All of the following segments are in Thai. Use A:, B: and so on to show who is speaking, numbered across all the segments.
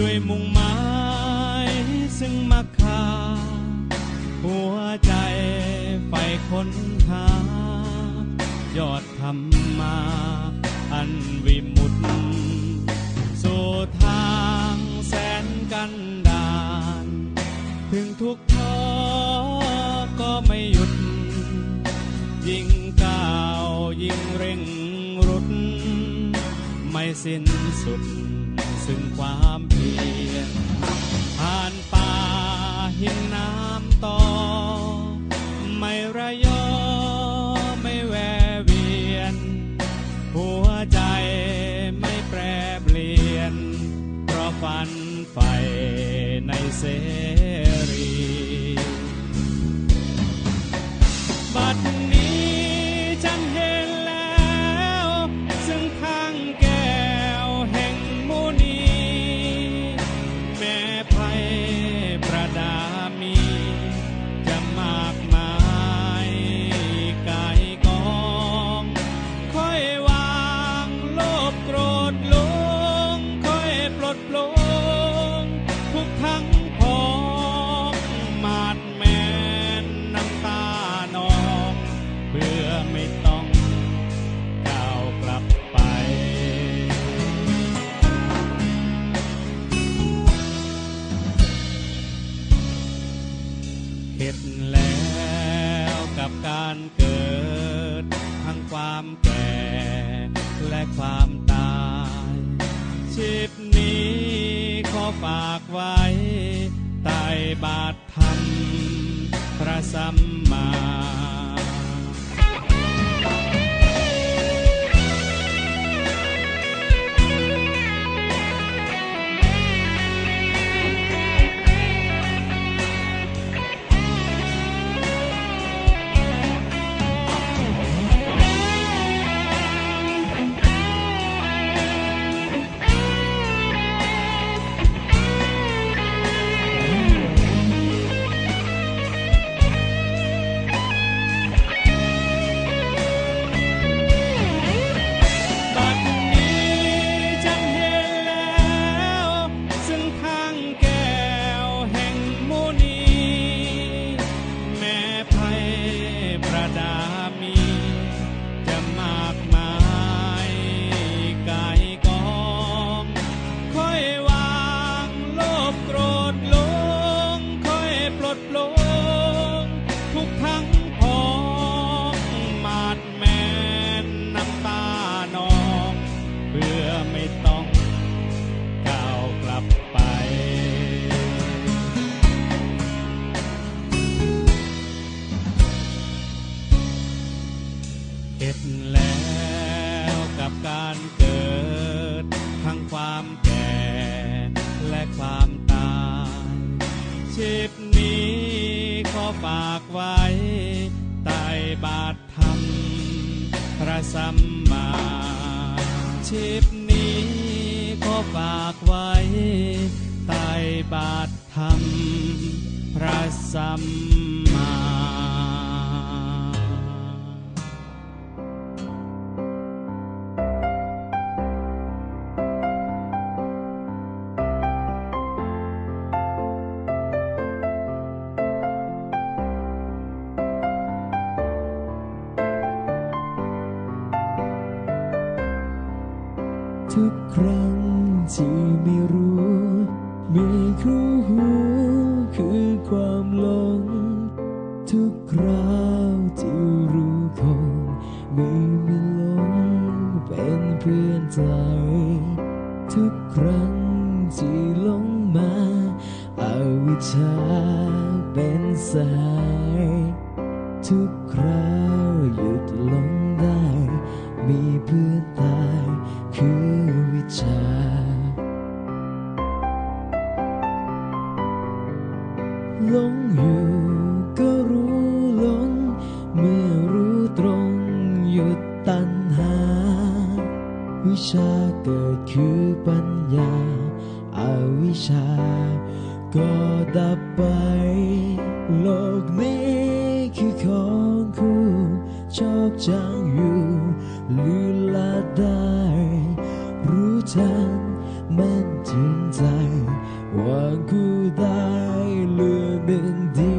A: ด้วยมุ่งหมายซึ่งมักคา หัวใจไฟค้นหา ยอดธรรมา อันวิมุตสู่ทางแสนกันดาน ถึงทุกท้อก็ไม่หยุด ยิ่งก้าวยิ่งเร่งรุด ไม่สิ้นสุดซึ่งความ ฝันใฝ่ในเส อยปลดปลงทุกทั้งพองมาดแมนน้ำตานองเพื่อไม่ต้องก้าวกลับไป เข็ดแล้วกับการเกิดทั้งความแก่และความตายชีพ ฝากไว้ใต้บาทธรรมพระสัมมา เกิด ทั้งความแก่และความตายชีพนี้ขอฝากไว้ใต้บาทธรรม พระสัมมาชีพนี้ขอฝากไว้ใต้บาทธรรม พระสัมมา
B: ทุกครั้งที่ไม่รู้ มีคู่หูคือความหลง ทุกคราวที่รู้คงไม่มีหลงเป็นเพื่อนใจ ทุกครั้งที่หลงมาอาวิชชาเป็นสายทุกคราวหยุดลงได้ มีเพื่อนตายคือ วิชาหลงอยู่ก็รู้หลง เมื่อรู้ตรงหยุดตัณหา วิชาเกิดคือปัญญาอาวิชา ก็ดับไป โลกนี้คือของคู่ชอบจังอยู่ลือละได้ จักมันจริงใจว่ากูได้เลือกหนึ่งเดี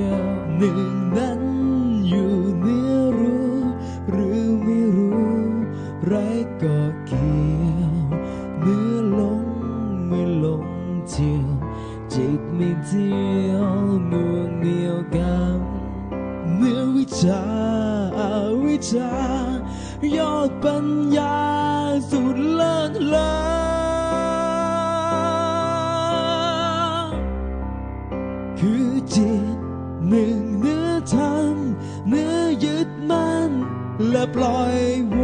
B: ยวหนึ่งนั้นอยู่เนื้อรู้ หรือไม่รู้ไรก็เกี่ยวเนื้อลงไม่ลงเที่ยวจิตไม่เที่ยวน่วงเหนียวกันเนื้อวิชาอวิชายอดปัญญา สุดเลิศเลอคือจิตหนึ่งเนื้อทำเนื้อยึดมั่นและปล่อยว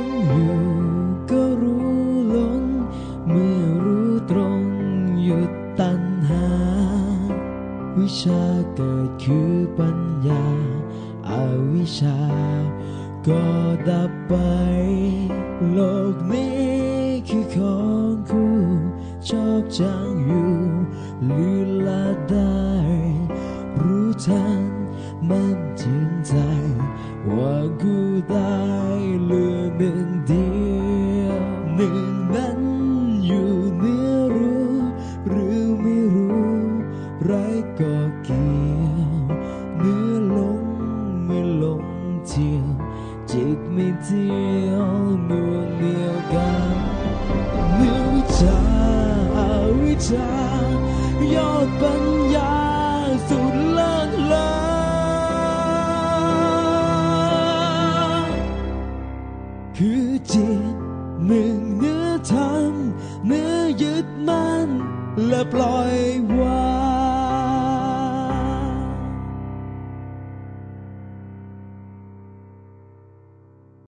B: งอยู่ก็รู้หลง เมื่อรู้ตรงหยุดตัณหา วิชาเกิดคือปัญญาอาวิชา ก็ดับไป โลกนี้คือของคู่ชอบจังอยู่ลือละได้ รู้ทันมันถึงใจว่ากูได้ ยวหน่วงเหนียวกันเมื่อวิชาอาวิชายอดปัญญาสุดเลิศเลอคือจิตหนึ่งเนื้อทำเนื้อยึดมั่นและปล่อยวาง